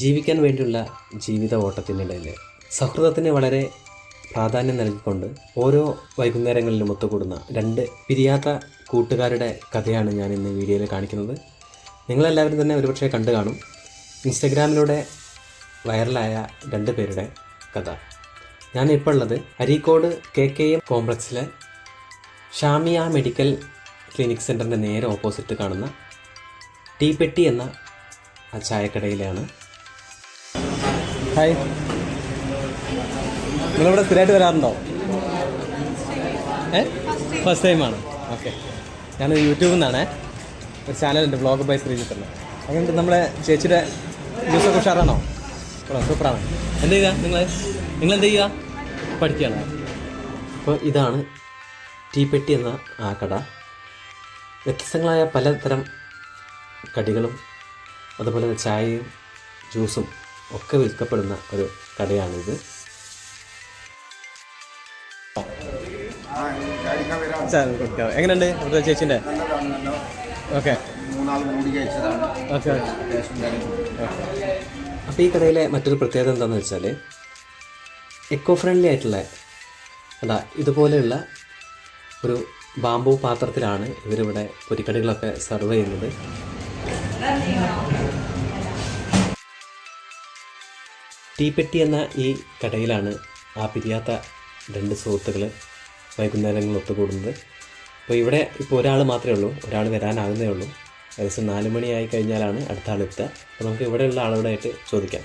ജീവിക്കാൻ വേണ്ടിയുള്ള ജീവിത ഓട്ടത്തിനിടയിൽ സൗഹൃദത്തിന് വളരെ പ്രാധാന്യം നൽകിക്കൊണ്ട് ഓരോ വൈകുന്നേരങ്ങളിലും ഒത്തുകൂടുന്ന രണ്ട് പിരിയാത്ത കൂട്ടുകാരുടെ കഥയാണ് ഞാൻ ഇന്ന് വീഡിയോയിൽ കാണിക്കുന്നത്. നിങ്ങളെല്ലാവരും തന്നെ ഒരുപക്ഷെ കണ്ടു കാണും. ഇൻസ്റ്റഗ്രാമിലൂടെ വൈറലായ രണ്ട് പേരുടെ കഥ. ഞാൻ ഇപ്പോൾ ഉള്ളത് അരീക്കോട് കെ കെ എം കോംപ്ലക്സിലെ ഷാമിയ മെഡിക്കൽ ക്ലിനിക് സെന്ററിന്റെ നേരെ ഓപ്പോസിറ്റ് കാണുന്ന ടീപ്പെട്ടി എന്ന ആ ചായക്കടയിലാണ് ഹായ് നിങ്ങളിവിടെ സ്ഥിരമായിട്ട് വരാറുണ്ടോ? ഏ? ഫസ്റ്റ് ടൈമാണ് ഓക്കെ ഞാൻ യൂട്യൂബിൽ നിന്നാണേ ഒരു ചാനലുണ്ട് വ്ളോഗ് ബൈ ശ്രീജിത്തുള്ള അതുകൊണ്ട് നമ്മളെ ചേച്ചിയുടെ ജ്യൂസൊക്കെ ഉഷാറാണോ? കൊള്ളാം സൂപ്പറാണ്. എന്ത് ചെയ്യുക നിങ്ങൾ? നിങ്ങൾ എന്ത് ചെയ്യുക? പഠിക്കുകയാണ്. അപ്പോൾ ഇതാണ് ടീപ്പെട്ടി എന്ന ആ കട. വ്യത്യസ്തങ്ങളായ പലതരം കടികളും അതുപോലെ തന്നെ ചായയും ജ്യൂസും ഒക്കെ വിൽക്കപ്പെടുന്ന ഒരു കടയാണിത്. എങ്ങനെയുണ്ട് ഇവിടുത്തെ ചേച്ചിന്റെ ഓക്കെ. അപ്പോൾ ഈ കടയിലെ മറ്റൊരു പ്രത്യേകത എന്താണെന്ന് വെച്ചാൽ എക്കോ ഫ്രണ്ട്ലി ആയിട്ടുള്ള അല്ല ഇതുപോലെയുള്ള ഒരു ബാമ്പു പാത്രത്തിലാണ് ഇവരിവിടെ പൊരിക്കടികളൊക്കെ സെർവ് ചെയ്യുന്നത്. തീപ്പെട്ടി എന്ന ഈ കടയിലാണ് ആ പിരിയാത്ത രണ്ട് സുഹൃത്തുക്കൾ വൈകുന്നേരങ്ങൾ ഒത്തുകൂടുന്നത് അപ്പോൾ ഇവിടെ ഇപ്പോൾ ഒരാൾ മാത്രമേ ഉള്ളൂ. ഒരാൾ വരാനാകുന്നേ ഉള്ളൂ. ഏകദേശം നാല് മണിയായി കഴിഞ്ഞാലാണ് അടുത്ത ആൾ എത്തുക. അപ്പോൾ നമുക്ക് ഇവിടെയുള്ള ആളോടായിട്ട് ചോദിക്കാം.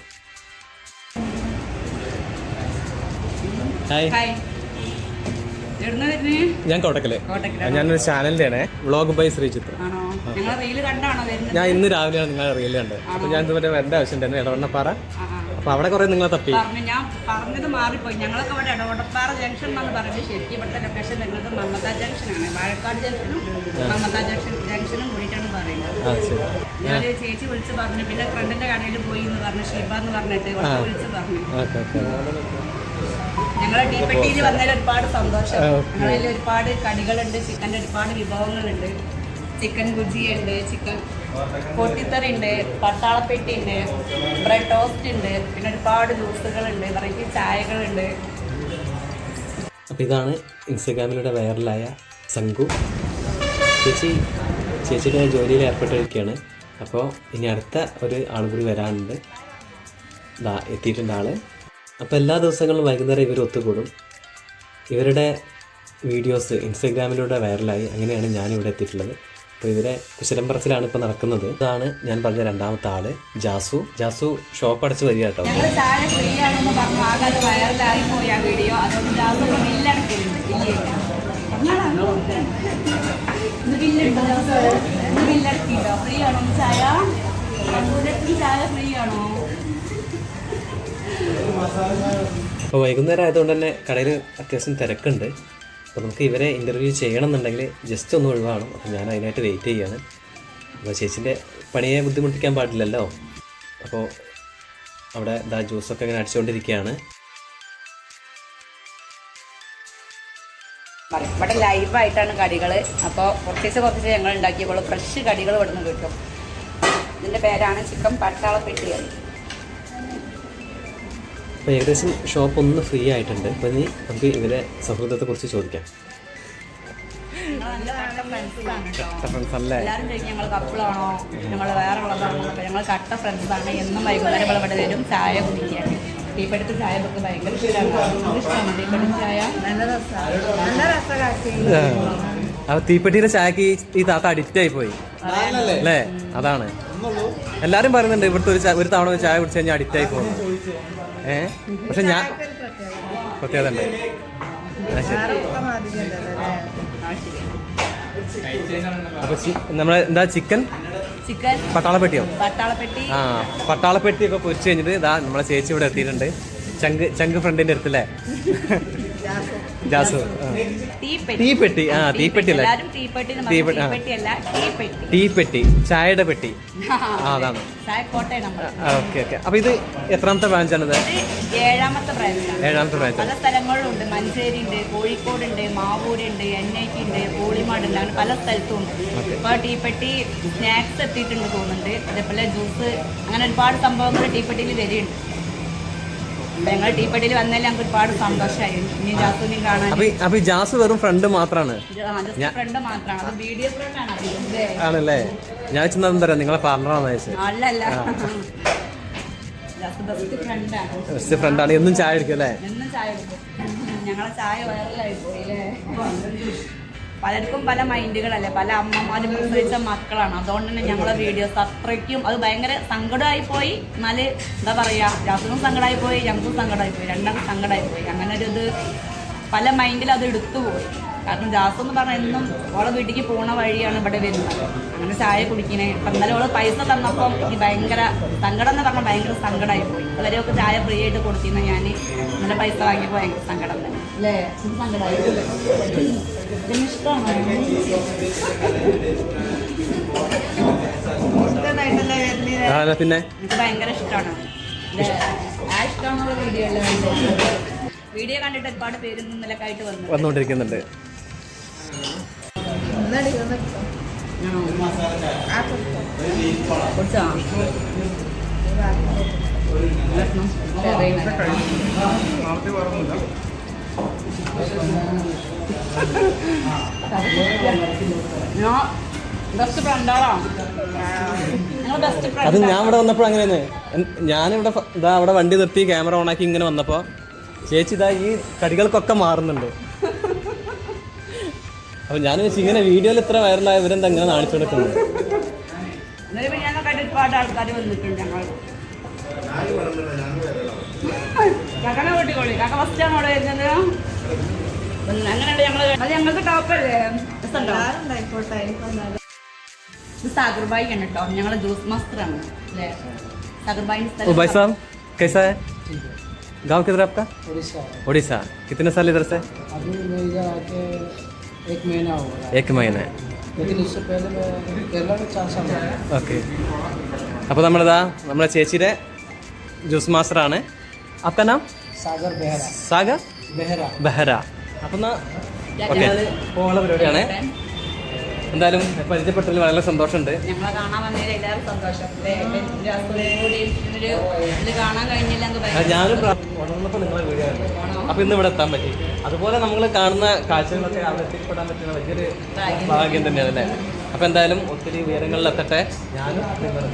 ഹായ്. ഞാൻ കോട്ടക്കൽ. ഞാനൊരു ചാനലിന്റെ ആണ്? വ്ളോഗ് ബൈ ശ്രീചിത്ര ഞാൻ ഇന്ന് രാവിലെയാണ് നിങ്ങളെ റീൽ കണ്ടത്. അപ്പോൾ ഞാൻ ഇതുവരെ വരേണ്ട ആവശ്യമുണ്ടായിരുന്നു ഇടവണ്ണപ്പാറ. ആ. അവിടെ കുറെ നിങ്ങളെ തപ്പി. പറഞ്ഞു ഞാൻ പറഞ്ഞത് മാറിപ്പോയി. ഞങ്ങളൊക്കെ ഇവിടെ ഇടവടപ്പാറ ജംഗ്ഷൻ എന്നാണ് പറഞ്ഞത് ശരിക്കും ഇവിടുത്തെ ലൊക്കേഷൻ വരുന്നത് മമത ജംഗ്ഷനാണ് വാഴക്കാട് ജംഗ്ഷനും മമത ജംഗ്ഷൻ ജംഗ്ഷനും കൂടിയിട്ടാണ് പറയുന്നത്. ഞാൻ ചേച്ചി വിളിച്ച് പറഞ്ഞു. പിന്നെ ഫ്രണ്ടിന്റെ കടയിൽ പോയി എന്ന് പറഞ്ഞു. ഷീബ എന്ന് പറഞ്ഞിട്ട് വിളിച്ച് പറഞ്ഞു. ഞങ്ങളെ ടീപ്പെട്ടിയിൽ വന്നതിൽ ഒരുപാട് സന്തോഷം. ഞങ്ങളിൽ ഒരുപാട് കടികളുണ്ട്. ചിക്കന്റെ ഒരുപാട് വിഭവങ്ങളുണ്ട്. ചിക്കൻ ഗുജിയുണ്ട് ചിക്കൻ പൊട്ടിത്തറി ഉണ്ട് പട്ടാളപ്പെട്ടി ഉണ്ട് ബ്രെഡ് ടോസ്റ്റ് ഉണ്ട് പിന്നെ ഒരുപാട് ജ്യൂസുകളുണ്ട് വെറൈറ്റി ചായകളുണ്ട്. അപ്പൊ ഇതാണ് ഇൻസ്റ്റഗ്രാമിലൂടെ വൈറലായ ശംഖു. ചേച്ചി ചേച്ചിയുടെ ജോലിയിൽ ഏർപ്പെട്ടിരിക്കുകയാണ് അപ്പോൾ ഇനി അടുത്ത ഒരു ആൾ കൂടി വരാനുണ്ട്. എത്തിയിട്ടുണ്ട് ആൾ. അപ്പോൾ എല്ലാ ദിവസങ്ങളും വൈകുന്നേരം ഇവർ ഒത്തുകൂടും. ഇവരുടെ വീഡിയോസ് ഇൻസ്റ്റഗ്രാമിലൂടെ വൈറലായി. അങ്ങനെയാണ് ഞാനിവിടെ എത്തിയിട്ടുള്ളത്. അപ്പോൾ ഇവരെ കുശലംപറത്തിലാണ് ഇപ്പോൾ നടക്കുന്നത്. ഇതാണ് ഞാൻ പറഞ്ഞ രണ്ടാമത്തെ ആൾ ജാസു. ജാസു ഷോപ്പ് അടച്ച് വരിക കേട്ടോ. അപ്പോൾ വൈകുന്നേരം ആയതുകൊണ്ട് തന്നെ കടയിൽ അത്യാവശ്യം തിരക്കുണ്ട്. അപ്പോൾ നമുക്ക് ഇവരെ ഇന്റർവ്യൂ ചെയ്യണമെന്നുണ്ടെങ്കിൽ ജസ്റ്റ് ഒന്ന് ഒഴിവാണ് അപ്പോൾ ഞാൻ അതിനായിട്ട് വെയിറ്റ് ചെയ്യാണ്. അപ്പോൾ ചേച്ചിന്റെ പണിയെ ബുദ്ധിമുട്ടിക്കാൻ പാടില്ലല്ലോ? അപ്പോൾ അവിടെ ദാ ജ്യൂസൊക്കെ ഇങ്ങനെ അടിച്ചുകൊണ്ടിരിക്കുകയാണ്. ഇവിടെ ലൈവായിട്ടാണ് കടികൾ അപ്പോൾ കുറച്ച് കുറച്ച് ഞങ്ങൾ ഉണ്ടാക്കിയപ്പോൾ ഫ്രഷ് കടികൾ ഇവിടുന്ന് കിട്ടും. ഇതിന്റെ പേരാണ് ചിക്കൻ പട്ടാളപ്പെട്ടി അപ്പോൾ ഏകദേശം ഷോപ്പ് ഒന്ന് ഫ്രീ ആയിട്ടുണ്ട്. അപ്പോൾ ഇനി നമുക്ക് ഇവരെ സൗഹൃദത്തെക്കുറിച്ച് ചോദിക്കാം. എല്ലാവരും ചോദിക്കും ഞങ്ങൾ കപ്പിളാണോ ഞങ്ങൾ വേറെ ഉള്ളതാണോ അപ്പോൾ ഞങ്ങൾ കട്ട ഫ്രണ്ട്സാണ് എന്നും വൈകുന്നേരം ഇവിടെ ഇവിടെ വരും. ചായ കുടിക്കാൻ. ടീപ്പെടുത്ത് ചായ ഒക്കെ ഭയങ്കര ഇഷ്ടമാണ്. ഇഷ്ടമാണ്. ചായ. നല്ല രസമാണ് നല്ല രസമാണ് തീപ്പെട്ടിയുടെ ചായക്ക് ഈ- ഈ താത്ത അഡിക്റ്റ് ആയി പോയി. അല്ലേ? അതാണ്. എല്ലാരും പറയുന്നുണ്ട് ഇവിടുത്തെ ഒരു ഒരു തവണ ചായ കുടിച്ചു കഴിഞ്ഞാൽ അഡിക്റ്റ് ആയി പോകുന്നു. ഏ? പക്ഷെ ഞാൻ പ്രത്യേകത. ഉണ്ട്. അപ്പൊ നമ്മളെ എന്താ ചിക്കൻ? ചിക്കൻ. പട്ടാളപ്പെട്ടിയോ? പട്ടാളപ്പെട്ടി. ആ പട്ടാളപ്പെട്ടിയൊക്കെ പൊരിച്ചു കഴിഞ്ഞിട്ട് ഇതാ നമ്മളെ ചേച്ചി ഇവിടെ എത്തിയിട്ടുണ്ട്. ചങ്ക് ചങ്ക് ഫ്രണ്ടിന്റെ അടുത്തല്ലേ ജാസു. തീപ്പെട്ടി. ആ തീപ്പെട്ടി. അല്ലേ. തീപ്പെട്ടി ചായയുടെ പെട്ടി. ആ അതാണ്. Okay okay. അപ്പൊ ഇത് എത്രാമത്തെ ബ്രാഞ്ചാണിത്? ഏഴാമത്തെ ബ്രാഞ്ചാണ്. ഏഴാമത്തെ ബ്രാഞ്ച്. പല സ്ഥലങ്ങളിലുണ്ട്. മഞ്ചേരി ഉണ്ട് കോഴിക്കോട് ഉണ്ട് മാവൂര് ഉണ്ട് എൻ ഐ ടി ഉണ്ട് കോളിമാട് ഉണ്ട്. അങ്ങനെ പല സ്ഥലത്തും ഉണ്ട്. ഇപ്പൊ ടീപ്പെട്ടി സ്നാക്സ് എത്തിയിട്ടുണ്ട് തോന്നുന്നുണ്ട്. അതേപോലെ ജ്യൂസ് അങ്ങനെ ഒരുപാട് സംഭവങ്ങൾ ടീപ്പെട്ടിയിൽ വരെയുണ്ട് ഞങ്ങൾ ടീപ്പടിയിൽ വന്നതിൽ ഞങ്ങൾക്ക് ഒരുപാട് സന്തോഷമായി ഇനി ജാസുവിനെയും കാണാൻ. അപ്പൊ ഈ- അപ്പൊ ഈ ജാസ് വെറും ഫ്രണ്ട് മാത്രമാണ് ഫ്രണ്ട് മാത്രമാണ് അത് വീഡിയോ ഫ്രണ്ട് ആണ് അധികം ഇല്ലേ? ആണല്ലേ? ഞാൻ ചെന്നത് തരാം നിങ്ങളെ പാർട്ണറാണെന്ന് അല്ലല്ല. ജാസ് ബെസ്റ്റ് ഫ്രണ്ടാണ് ബെസ്റ്റ് ഫ്രണ്ടാണ് എന്നും ചായ കുടിക്കും അല്ലേ? എന്നും ചായ എടുക്കും ഞങ്ങളെ ചായ വൈറലായി പോയി അല്ലേ? പലർക്കും പല മൈൻഡുകളല്ലേ പല അമ്മമാരും പ്രസവിച്ച മക്കളാണ്. അതുകൊണ്ട് തന്നെ ഞങ്ങളെ വീഡിയോസ് അത്രയ്ക്കും അത് ഭയങ്കര സങ്കടമായി പോയി. എന്നാൽ എന്താ പറയാ ജാസിനും സങ്കടമായി പോയി ഞങ്ങൾക്കും സങ്കടമായി പോയി രണ്ടാം സങ്കടമായി പോയി അങ്ങനെ ഒരു ഇത് പല മൈൻഡിൽ അത് എടുത്തു പോയി. കാരണം ജാസ് എന്ന് പറഞ്ഞാൽ എന്നും ഓളെ വീട്ടിലേക്ക് പോണ വഴിയാണ് ഇവിടെ വരുന്നത്. അങ്ങനെ ചായ കുടിക്കണേ. ഇപ്പം ഇന്നലെ ഓൾ പൈസ തന്നപ്പം എനിക്ക് ഭയങ്കര സങ്കടം എന്ന് പറഞ്ഞാൽ ഭയങ്കര സങ്കടമായി പോയി അതുവരെ ഒക്കെ ചായ ഫ്രീ ആയിട്ട് കൊടുത്തിരുന്ന ഞാൻ നല്ല പൈസ വാങ്ങിയപ്പോൾ ഭയങ്കര സങ്കടം തന്നെ. അല്ലേ? സങ്കടമായി ഇഷ്ടമാണോ? പിന്നെ? എനിക്ക് ഭയങ്കര ഇഷ്ടമാണ്? ആ ഇഷ്ടമാണുള്ള വീഡിയോ വീഡിയോ കണ്ടിട്ട് ഒരുപാട് പേര് നിലക്കായിട്ട് വന്നു വന്നുകൊണ്ടിരിക്കുന്നുണ്ട് ആ ഭക്ഷണം അത് ഞാൻ ഇവിടെ വന്നപ്പോൾ അങ്ങനെയാണ് ഞാനിവിടെ ഇതാ അവിടെ വണ്ടി നിർത്തി ക്യാമറ ഓണാക്കി ഇങ്ങനെ വന്നപ്പോൾ ചേച്ചി ഇതാ ഈ കടികൾക്കൊക്കെ മാറുന്നുണ്ട്. അപ്പൊ ഞാൻ വെച്ച് ഇങ്ങനെ വീഡിയോയിൽ ഇത്ര വൈറലായ ഇവരെന്താ ഇങ്ങനെ കാണിച്ചു കൊടുക്കുന്നത് ആൾക്കാർ വന്നിട്ടുണ്ട്. കാക്കനെ കൂട്ടിക്കോളി കാക്ക ഫസ്റ്റ് ആണ് അവിടെ വരുന്നത് അങ്ങനെയുണ്ട് ഞങ്ങൾ അത് ഞങ്ങൾക്ക് ടോപ്പല്ലേ രസമുണ്ടോ ഇത് സാഗർബായി ആണ് കേട്ടോ ഞങ്ങളെ ജ്യൂസ് മാസ്റ്റർ ആണ് അല്ലേ സാഗർബായിന്റെ ओ भाई സ്ഥലം साहब कैसा है गांव किधर है आपका उड़ीसा उड़ीसा कितने साल इधर से अभी मैं इधर आके एक महीना हो रहा है एक महीने लेकिन इससे पहले मैं केरला में चार साल रहा ഓക്കെ അപ്പോൾ നമ്മളിതാ നമ്മുടെ ചേച്ചിയുടെ ജ്യൂസ് മാസ്റ്ററാണ് आपका नाम सागर बेहरा സാഗർ बेहरा ബെഹര അപ്പം എന്നാ ഓക്കെ പോകാനുള്ള പരിപാടിയാണ് എന്തായാലും പരിചയപ്പെട്ടതിൽ വളരെ സന്തോഷമുണ്ട് ഞങ്ങളെ കാണാൻ വന്നതിൽ എല്ലാവരും സന്തോഷം അല്ലേ എൻ്റെ ഹസ്ബൻഡും കൂടി ഇതിനൊരു ഇതിൽ കാണാൻ കഴിഞ്ഞില്ല എന്ന് ആ, ഭയങ്കര ഞാനും ഉണർന്നപ്പോൾ നിങ്ങളെ വീഡിയോ കണ്ടു അപ്പോൾ ഇന്ന് ഇവിടെ എത്താൻ പറ്റി അതുപോലെ നമ്മൾ കാണുന്ന കാഴ്ചകളൊക്കെ അവിടെ എത്തിപ്പെടാൻ പറ്റുന്ന വലിയൊരു ഭാഗ്യം തന്നെയാണ് അല്ലേ അപ്പോൾ എന്തായാലും ഒത്തിരി ഉയരങ്ങളിൽ എത്തട്ടെ ഞാനും നിങ്ങളും